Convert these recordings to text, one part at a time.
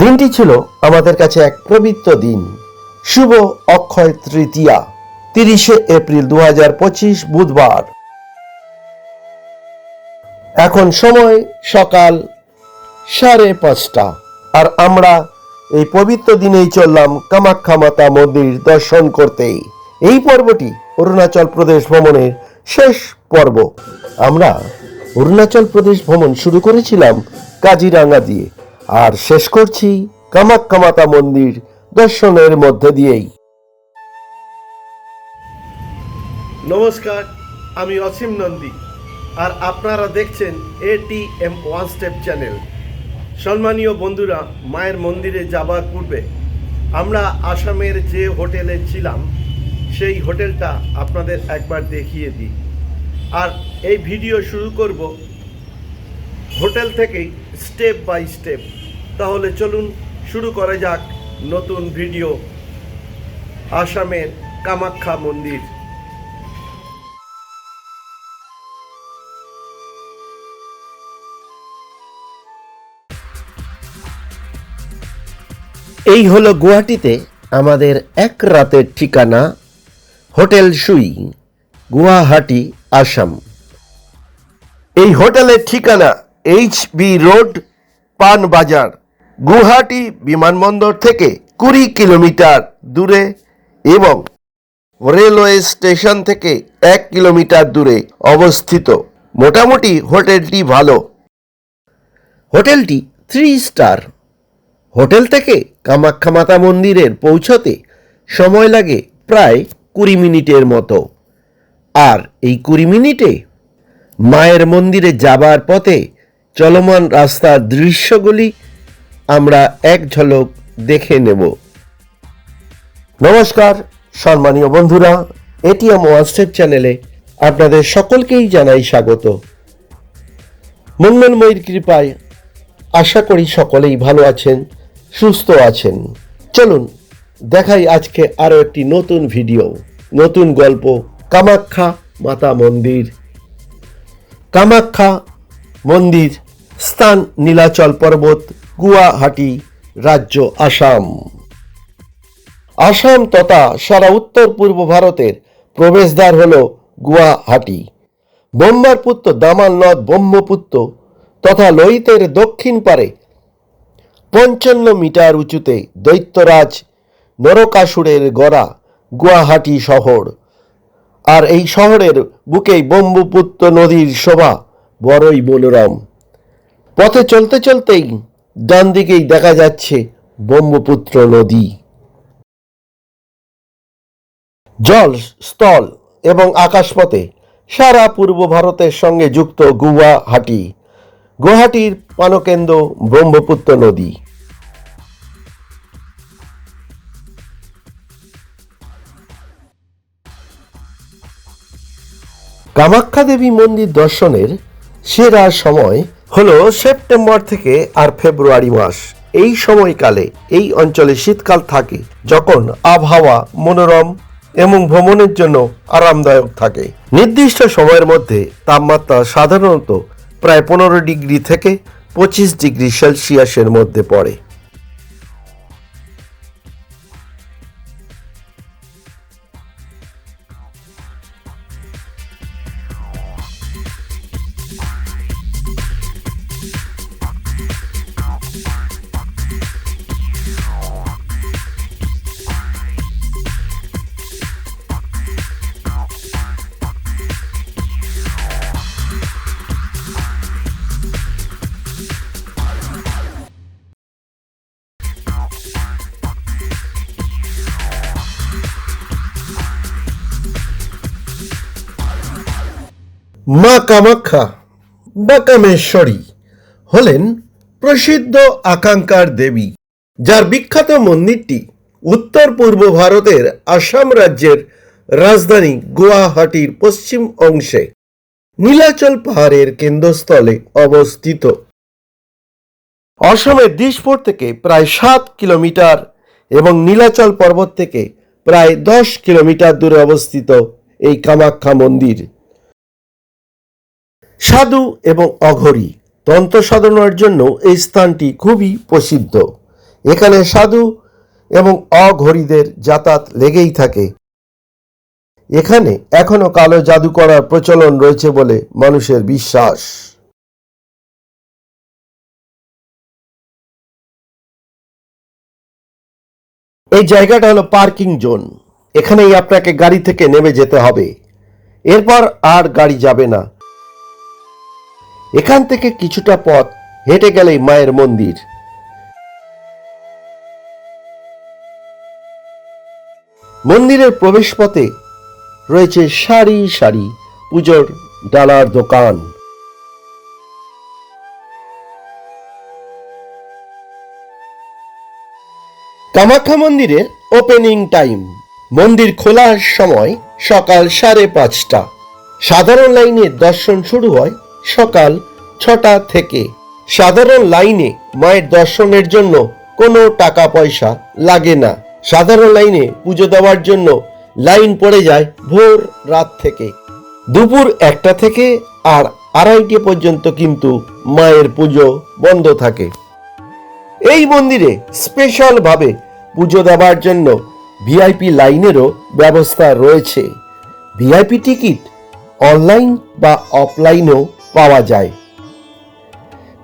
দিনটি ছিল আমাদের কাছে এক পবিত্র দিন। শুভ অক্ষয় তৃতীয়া, তিরিশে এপ্রিল দু বুধবার। এখন সময় সকাল সাড়ে পাঁচটা, আর আমরা এই পবিত্র দিনেই চললাম কামাখ্যা মাতা মন্দির দর্শন করতেই এই পর্বটি অরুণাচল প্রদেশ ভ্রমণের শেষ পর্ব। আমরা অরুণাচল প্রদেশ ভ্রমণ শুরু করেছিলাম কাজিরাঙ্গা দিয়ে। আর শেষ করছি কামাখ্যা মাতা মন্দির দর্শনের মধ্যে দিয়েই। নমস্কার, আমি অসীম নন্দী, আর আপনারা দেখছেন এটিএম ওয়ান স্টেপ চ্যানেল। সম্মানীয় বন্ধুরা, মায়ের মন্দিরে যাবার পূর্বে আমরা আসামের যে হোটেলে ছিলাম, সেই হোটেলটা আপনাদের একবার দেখিয়ে দিই। আর এই ভিডিও শুরু করব হোটেল থেকেই স্টেপ বাই স্টেপ। তাহলে চলুন শুরু করা যাক নতুন ভিডিও, আসামের কামাখ্যা মন্দির। এই হলো গুয়াহাটিতে আমাদের এক রাতের ঠিকানা, হোটেল সুই, গুয়াহাটি, আসাম। এই হোটেলের ঠিকানা এইচ বি রোড পান বাজার গুয়াহাটি বিমানবন্দর থেকে কুড়ি কিলোমিটার দূরে এবং রেলওয়ে স্টেশন থেকে এক কিলোমিটার দূরে অবস্থিত। মোটামুটি হোটেলটি ভালো। হোটেলটি থ্রি স্টার হোটেল থেকে কামাখ্যা মাতা মন্দিরের পৌঁছতে সময় লাগে প্রায় কুড়ি মিনিটের মতো। আর এই কুড়ি মিনিটে মায়ের মন্দিরে যাবার পথে চলমান রাস্তার দৃশ্যগুলি আমরা এক ঝলক দেখে নেব। নমস্কার, সম্মানীয় বন্ধুরা এটিএম ওয়ানস্টেপ চ্যানেলে আপনাদের সকলকেই জানাই স্বাগত। মঙ্গলময়ীর কৃপায় আশা করি সকলেই ভালো আছেন, সুস্থ আছেন। চলুন, দেখাই আজকে আরও একটি নতুন ভিডিও, নতুন গল্প, কামাখ্যা মাতা মন্দির। কামাখ্যা মন্দির স্থান নীলাচল পর্বত গুয়াহাটি রাজ্য আসাম। আসাম তথা সারা উত্তর পূর্ব ভারতের প্রবেশদ্বার হল গুয়াহাটি। বোম্বার পুত্র দামাল নদ ব্রহ্মপুত্র তথা লোহিতের দক্ষিণ পারে পঞ্চান্ন মিটার উঁচুতে দৈত্যরাজ নরকাসুরের গড়া গুয়াহাটি শহর। আর এই শহরের বুকেই ব্রহ্মপুত্র নদীর শোভা, বড়ই মনোরম। পথে চলতে চলতেই ডান দিকেই দেখা যাচ্ছে ব্রহ্মপুত্র নদী। জল, স্থল এবং আকাশপথে সারা পূর্ব ভারতের সঙ্গে যুক্ত গুয়াহাটি। গুয়াহাটির পানকেন্দ্র ব্রহ্মপুত্র নদী। কামাখ্যা দেবী মন্দির দর্শনের সেরা সময় হলো সেপ্টেম্বর থেকে আর ফেব্রুয়ারি মাস। এই সময়কালে এই অঞ্চলে শীতকাল থাকে, যখন আবহাওয়া মনোরম এবং ভ্রমণের জন্য আরামদায়ক থাকে। নির্দিষ্ট সময়ের মধ্যে তাপমাত্রা সাধারণত প্রায় পনেরো ডিগ্রি থেকে পঁচিশ ডিগ্রি সেলসিয়াসের মধ্যে পড়ে। মা কামাখ্যা বা কামেশ্বরী হলেন প্রসিদ্ধ আকাঙ্ক্ষার দেবী, যার বিখ্যাত মন্দিরটি উত্তর পূর্ব ভারতের আসাম রাজ্যের রাজধানী গুয়াহাটির পশ্চিম অংশে নীলাচল পাহাড়ের কেন্দ্রস্থলে অবস্থিত। অসমের দিশপুর থেকে প্রায় সাত কিলোমিটার এবং নীলাচল পর্বত থেকে প্রায় দশ কিলোমিটার দূরে অবস্থিত এই কামাখ্যা মন্দির। সাধু এবং অঘরী। তন্ত্র সাধনার জন্য এই স্থানটি খুবই প্রসিদ্ধ। এখানে সাধু এবং অঘরীদের যাতায়াত লেগেই থাকে। এখানে এখনও কালো জাদু করার প্রচলন রয়েছে বলে মানুষের বিশ্বাস। এই জায়গাটা হলো পার্কিং জোন। এখানেই আপনাকে গাড়ি থেকে নেমে যেতে হবে। এরপর আর গাড়ি যাবে না। এখান থেকে কিছুটা পথ হেঁটে গেলেই মায়ের মন্দির। মন্দিরের প্রবেশপথে রয়েছে সারি সারি পুজোর ডালার দোকান। কামাখ্যা মন্দিরের ওপেনিং টাইম মন্দির খোলার সময় সকাল সাড়ে পাঁচটা। সাধারণ লাইনে দর্শন শুরু হয় সকাল ছটা থেকে। সাধারণ লাইনে মায়ের দর্শনের জন্য কোনো টাকা পয়সা লাগে না। সাধারণ লাইনে পুজো দেওয়ার জন্য লাইন পড়ে যায় ভোর রাত থেকে। দুপুর একটা থেকে আর আড়াইটে পর্যন্ত কিন্তু মায়ের পুজো বন্ধ থাকে। এই মন্দিরে স্পেশালভাবে পুজো দেওয়ার জন্য ভিআইপি লাইনেরও ব্যবস্থা রয়েছে। ভিআইপি টিকিট অনলাইন বা অফলাইনেও পাওয়া যায়।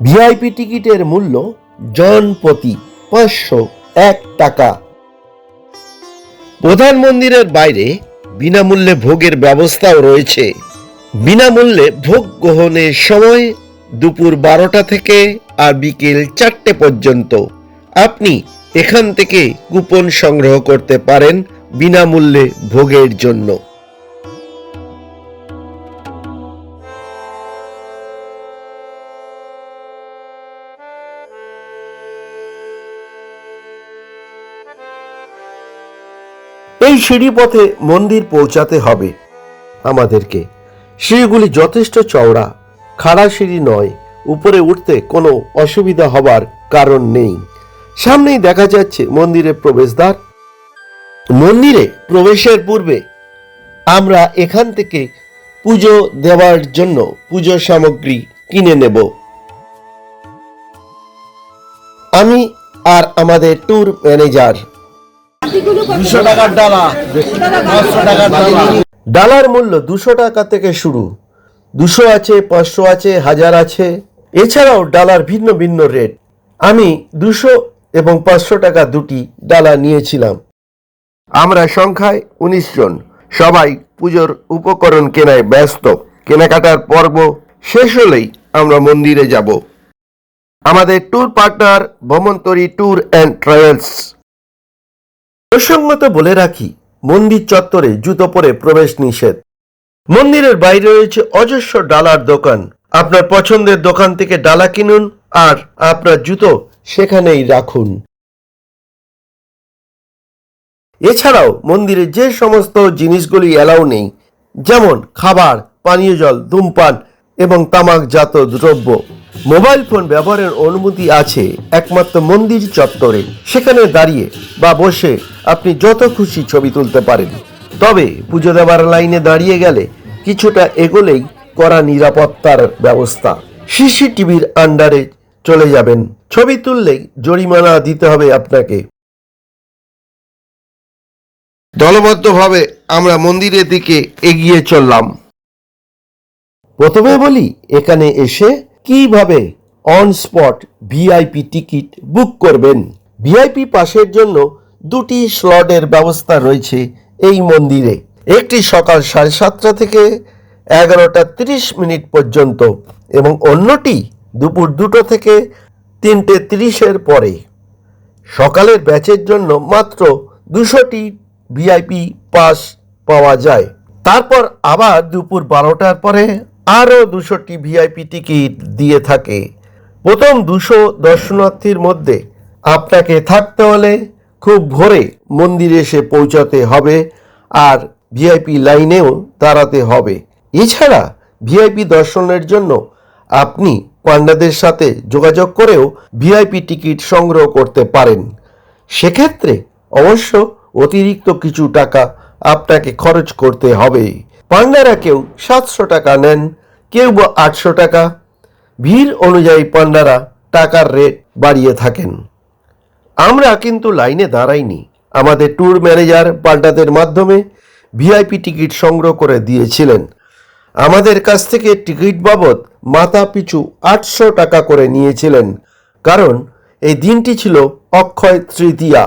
ভিআইপি টিকিটের মূল্য জন প্রতি পাঁচশো এক টাকা। প্রধান মন্দিরের বাইরে বিনামূল্যে ভোগের ব্যবস্থাও রয়েছে। বিনামূল্যে ভোগ গ্রহণের সময় দুপুর বারোটা থেকে আর বিকেল চারটে পর্যন্ত। আপনি এখান থেকে কুপন সংগ্রহ করতে পারেন বিনামূল্যে ভোগের জন্য। এই সিঁড়ি পথে মন্দির পৌঁছাতে হবে। আমাদেরকে সিঁড়িগুলি যথেষ্ট চওড়া, খাড়া সিঁড়ি নয়, উপরে উঠতে কোনো অসুবিধা হবার কারণ নেই। সামনেই দেখা যাচ্ছে মন্দিরের প্রবেশদ্বার। মন্দিরে প্রবেশের পূর্বে আমরা এখান থেকে পুজো দেওয়ার জন্য পুজো সামগ্রী কিনে নেব। আমি আর আমাদের ট্যুর ম্যানেজার দুশো টাকার ডালা পাঁচশো টাকার ডালা ডালার মূল্য দুশো টাকা থেকে শুরু। দুশো আছে পাঁচশো আছে হাজার আছে। এছাড়াও ডালার ভিন্ন ভিন্ন রেট। আমি দুশো এবং পাঁচশো টাকা দুটি ডালা নিয়েছিলাম। আমরা সংখ্যায় উনিশ জন। সবাই পুজোর উপকরণ কেনায় ব্যস্ত। কেনাকাটার পর্ব শেষ হলেই আমরা মন্দিরে যাব। আমাদের tour partner Bhramantori tour and travels প্রসঙ্গত বলে রাখি, মন্দির চত্বরে জুতো পরে প্রবেশ নিষেধ। মন্দিরের বাইরে রয়েছে অজস্র ডালার দোকান। আপনার পছন্দের দোকান থেকে ডালা কিনুন আর আপনার জুতো সেখানেই রাখুন। এছাড়াও মন্দিরে যে সমস্ত জিনিসগুলি অ্যালাউ নেই, যেমন খাবার, পানীয় জল, ধূমপান এবং তামাকজাত দ্রব্য। মোবাইল ফোন ব্যবহারের অনুমতি আছে একমাত্র মন্দির চত্বরে। সেখানে দাঁড়িয়ে বা বসে আপনি যত খুশি ছবি তুলতে পারেন। তবে পুজো দেওয়ার লাইনে দাঁড়িয়ে গেলে কিছুটা এগোলেই করা নিরাপত্তার ব্যবস্থা। সিসিটিভির আন্ডারে চলে যাবেন। ছবি তুললেই জরিমানা দিতে হবে আপনাকে। দলবদ্ধভাবে আমরা মন্দিরের দিকে এগিয়ে চললাম। প্রথমে বলি এখানে এসে কীভাবে on spot VIP ticket book করবেন। ভিআইপি পাসের জন্য দুটি স্লটের ব্যবস্থা রয়েছে এই মন্দিরে। একটি সকাল সাড়ে সাতটা থেকে এগারোটা তিরিশ মিনিট পর্যন্ত এবং অন্যটি দুপুর দুটো থেকে তিনটে তিরিশের পরে। সকালের ব্যাচের জন্য মাত্র দুশোটি ভিআইপি পাস পাওয়া যায়। তারপর আবার দুপুর বারোটার পরে আরও দুশোটি ভিআইপি টিকিট দিয়ে থাকে। প্রথম দুশো দর্শনার্থীর মধ্যে আপনাকে থাকতে হলে খুব ভোরে মন্দিরে এসে পৌঁছাতে হবে আর ভিআইপি লাইনেও দাঁড়াতে হবে। এছাড়া ভিআইপি দর্শনের জন্য আপনি পান্ডাদের সাথে যোগাযোগ করেও ভিআইপি টিকিট সংগ্রহ করতে পারেন। সেক্ষেত্রে অবশ্য অতিরিক্ত কিছু টাকা আপনাকে খরচ করতে হবে। পান্ডারা কেউ সাতশো টাকা নেন, কেউ বা আটশো টাকা। ভিড় অনুযায়ী পান্ডারা টাকার রেট বাড়িয়ে থাকেন। আমরা কিন্তু লাইনে দাঁড়াইনি। আমাদের ট্যুর ম্যানেজার পাল্টাদের মাধ্যমে ভিআইপি টিকিট সংগ্রহ করে দিয়েছিলেন। আমাদের কাছ থেকে টিকিট বাবদ মাথা পিছু আটশো টাকা করে নিয়েছিলেন, কারণ এই দিনটি ছিল অক্ষয় তৃতীয়া।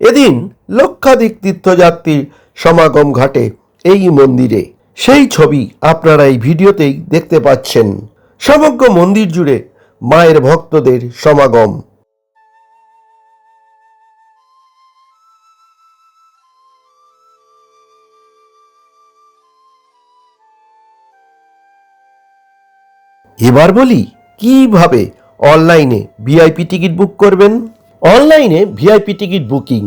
এদিন লক্ষাধিক তীর্থযাত্রীর সমাগম ঘাটে এই মন্দিরে। সেই ছবি আপনারা এই ভিডিওতেই দেখতে পাচ্ছেন। সমগ্র মন্দির জুড়ে মায়ের ভক্তদের সমাগম। এবার বলি, কীভাবে অনলাইনে ভিআইপি টিকিট বুক করবেন? অনলাইনে ভিআইপি টিকিট বুকিং।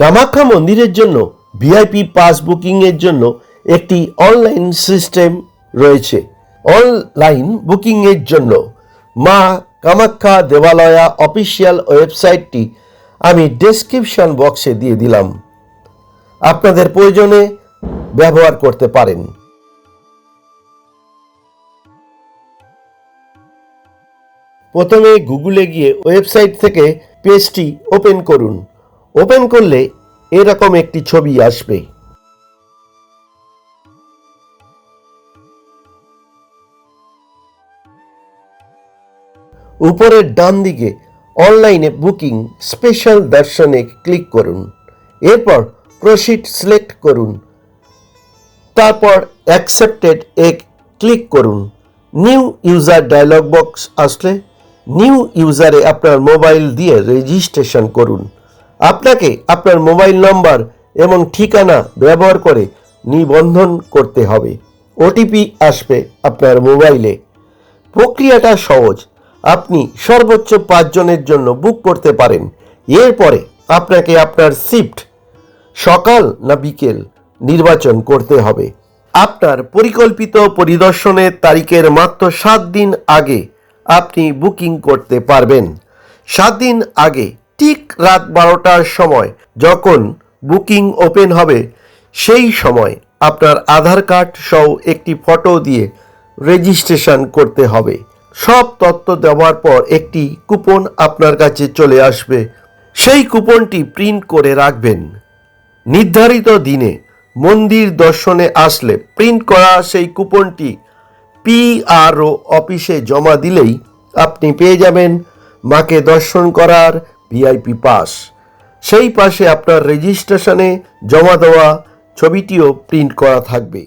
কামাখ্যা মন্দিরের জন্য ভিআইপি পাস বুকিং এর জন্য একটি অনলাইন সিস্টেম রয়েছে। অনলাইন বুকিং এর জন্য মা কামাখ্যা দেবালয়া অফিসিয়াল ওয়েবসাইটটি আমি ডেসক্রিপশন বক্সে দিয়ে দিলাম। আপনাদের প্রয়োজনে ব্যবহার করতে পারেন। প্রথমে গুগলে গিয়ে ওয়েবসাইট থেকে পেজটি ওপেন করুন। ওপেন করলে এরকম একটি ছবি আসবে। উপরের ডান দিকে অনলাইনে বুকিং স্পেশাল দর্শনে ক্লিক করুন। এরপর প্রসিড সিলেক্ট করুন। তারপর অ্যাকসেপ্টেড এ ক্লিক করুন। নিউ ইউজার ডায়লগ বক্স আসলে নিউ ইউজারে আপনার মোবাইল দিয়ে রেজিস্ট্রেশন করুন। আপনাকে আপনার মোবাইল নম্বর এবং ঠিকানা ব্যবহার করে নিবন্ধন করতে হবে। ওটিপি আসবে আপনার মোবাইলে। প্রক্রিয়াটা সহজ। আপনি সর্বোচ্চ পাঁচজনের জন্য বুক করতে পারেন। এরপরে আপনাকে আপনার শিফট সকাল না বিকেল নির্বাচন করতে হবে। আপনার পরিকল্পিত পরিদর্শনের তারিখের মাত্র সাত দিন আগে আপনি বুকিং করতে পারবেন। সাত দিন আগে, ঠিক রাত বারোটার সময় যখন বুকিং ওপেন হবে, সেই সময় আপনার আধার কার্ড সহ একটি ফটো দিয়ে রেজিস্ট্রেশন করতে হবে। সব তথ্য দেওয়ার পর একটি কুপন আপনার কাছে চলে আসবে। সেই কুপনটি প্রিন্ট করে রাখবেন। নির্ধারিত দিনে মন্দির দর্শনে আসলে প্রিন্ট করা সেই কুপনটি পিআরও অফিসে জমা দিলেই আপনি পেয়ে যাবেন মাকে দর্শন করার ভিআইপি পাস। সেই পাশে আপনার রেজিস্ট্রেশনে জমা দেওয়া ছবিটিও প্রিন্ট করা থাকবে।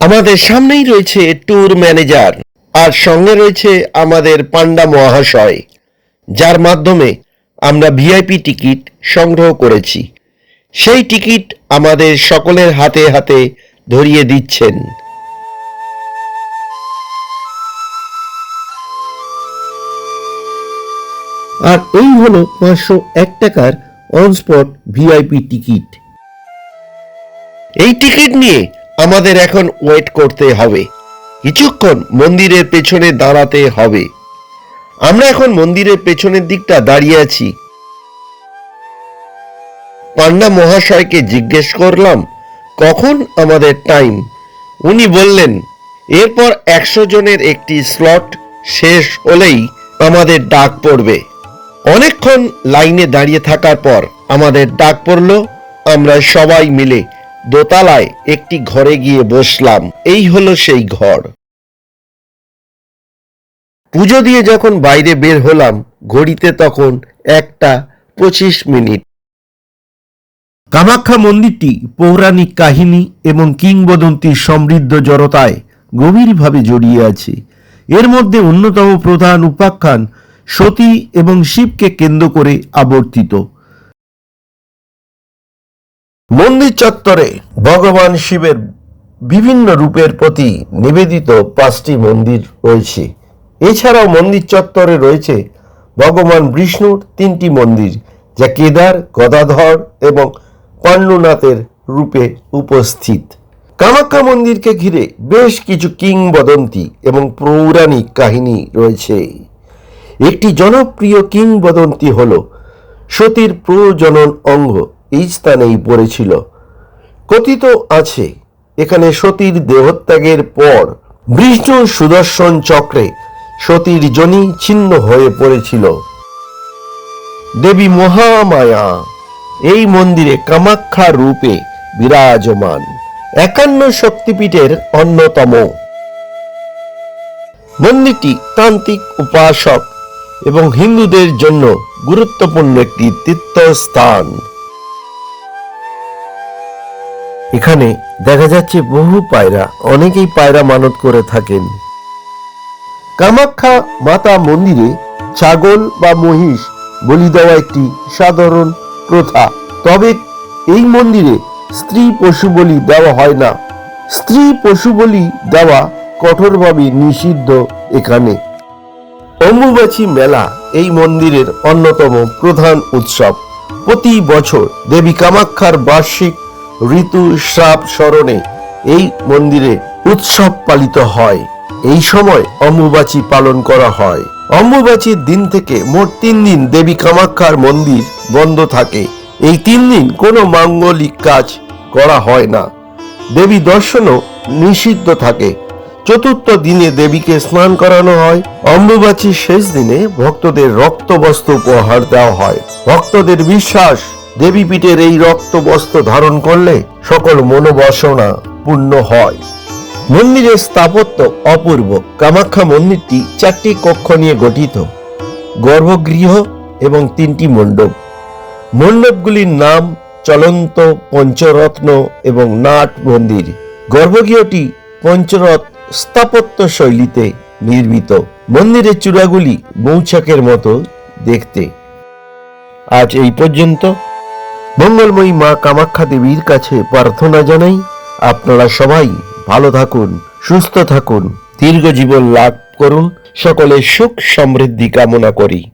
আমাদের সামনেই রয়েছে ট্যুর ম্যানেজার আর সঙ্গে রয়েছে আমাদের পান্ডা মহাশয়, যার মাধ্যমে আমরা ভিআইপি টিকিট সংগ্রহ করেছি। সেই টিকিট আমাদের সকলের হাতে হাতে ধরিয়ে দিচ্ছেন। আর এই হলো পাঁচশো এক টাকার অন স্পট ভিআইপি টিকিট। এই টিকিট নিয়ে আমাদের এখন ওয়েট করতে হবে। কিছুক্ষণ মন্দিরের পেছনে দাঁড়াতে হবে। আমরা এখন মন্দিরের পেছনের দিকটা দাঁড়িয়ে আছি। পান্ডা মহাশয়কে জিজ্ঞেস করলাম, কখন আমাদের টাইম? উনি বললেন, এরপর একশো জনের একটি স্লট শেষ হলেই আমাদের ডাক পড়বে। অনেকক্ষণ লাইনে দাঁড়িয়ে থাকার পর আমাদের ডাক পড়ল, আমরা সবাই মিলে দোতলায় একটি ঘরে গিয়ে বসলাম। এই হলো সেই ঘর। পুজো দিয়ে যখন বাইরে বের হলাম, ঘড়িতে তখন একটা পঁচিশ মিনিট। কামাখ্যা মন্দিরটি পৌরাণিক কাহিনী এবং কিংবদন্তির সমৃদ্ধ জড়তায় গভীরভাবে জড়িয়ে আছে। এর মধ্যে অন্যতম প্রধান উপাখ্যান সতী এবং শিবকে কেন্দ্র করে আবর্তিত। মন্দির চত্বরে ভগবান শিবের বিভিন্ন রূপের প্রতি নিবেদিত পাঁচটি মন্দির রয়েছে। এছাড়াও মন্দির চত্বরে রয়েছে ভগবান বিষ্ণুর তিনটি মন্দির, যা কেদার, গদাধর এবং পাণ্ডুনাথের রূপে উপস্থিত। কামাখ্যা মন্দিরকে ঘিরে বেশ কিছু কিংবদন্তি এবং পৌরাণিক কাহিনী রয়েছে। একটি জনপ্রিয় কিংবদন্তি হল। সতীর প্রজনন অঙ্গ এই স্থানেই পড়েছিল। কথিত আছে, এখানে সতীর দেহত্যাগের পর বিষ্ণু সুদর্শন চক্রে সতীর জনি ছিন্ন হয়ে পড়েছিল। দেবী মহামায়া, এই মন্দিরে কামাখ্যা রূপে বিরাজমান, একান্ন শক্তিপীঠের অন্যতম। মন্দিরটি তান্ত্রিক উপাসক এবং হিন্দুদের জন্য গুরুত্বপূর্ণ একটি তীর্থস্থান। এখানে দেখা যাচ্ছে বহু পায়রা, অনেকেই পায়রা মানত করে থাকেন। কামাখ্যা মাতা মন্দিরে ছাগল বা মহিষ বলি দেওয়া একটি সাধারণ প্রথা। তবে এই মন্দিরে স্ত্রী পশু বলি দেওয়া হয় না। স্ত্রী পশু বলি দেওয়া কঠোরভাবে নিষিদ্ধ এখানে। অম্বুবাচী মেলা এই মন্দিরের অন্যতম প্রধান উৎসব। প্রতি বছর দেবী কামাখ্যার বার্ষিক ঋতু শ্রাপ স্মরণে এই মন্দিরে উৎসব পালিত হয়। এই সময় অম্বুবাচী পালন করা হয়। অম্বুবাচীর দিন থেকে মোট তিন দিন দেবী কামাখ্যার মন্দির বন্ধ থাকে। এই তিন দিন কোনো মাঙ্গলিক কাজ করা হয় না। দেবী দর্শনও নিষিদ্ধ থাকে। চতুর্থ দিনে দেবীকে স্নান করানো হয়। অম্বুবাচীর শেষ দিনে ভক্তদের রক্ত রক্তবস্ত্র উপহার দেওয়া হয়। ভক্তদের বিশ্বাস দেবী দেবীপীঠের এই রক্তবস্ত্র ধারণ করলে সকল মনোবাসনা পূর্ণ হয়। মন্দিরের স্থাপত্য অপূর্ব। কামাখ্যা মন্দিরটি চারটি কক্ষ নিয়ে গঠিত। গর্ভগৃহ এবং তিনটি মণ্ডপ। মণ্ডপগুলির নাম চলন্ত পঞ্চরত্ন এবং নাট মন্দির। গর্ভগৃহটি পঞ্চরথ স্থাপত্য শৈলীতে নির্মিত মন্দিরের চূড়াগুলি মৌচাকের মতো দেখতে। আজ এই পর্যন্ত। মঙ্গলময়ী মা কামাখ্যা দেবীর কাছে প্রার্থনা জানাই, আপনারা সবাই ভালো থাকুন, সুস্থ থাকুন, দীর্ঘ জীবন লাভ করুন, সকলে সুখ সমৃদ্ধি কামনা করি।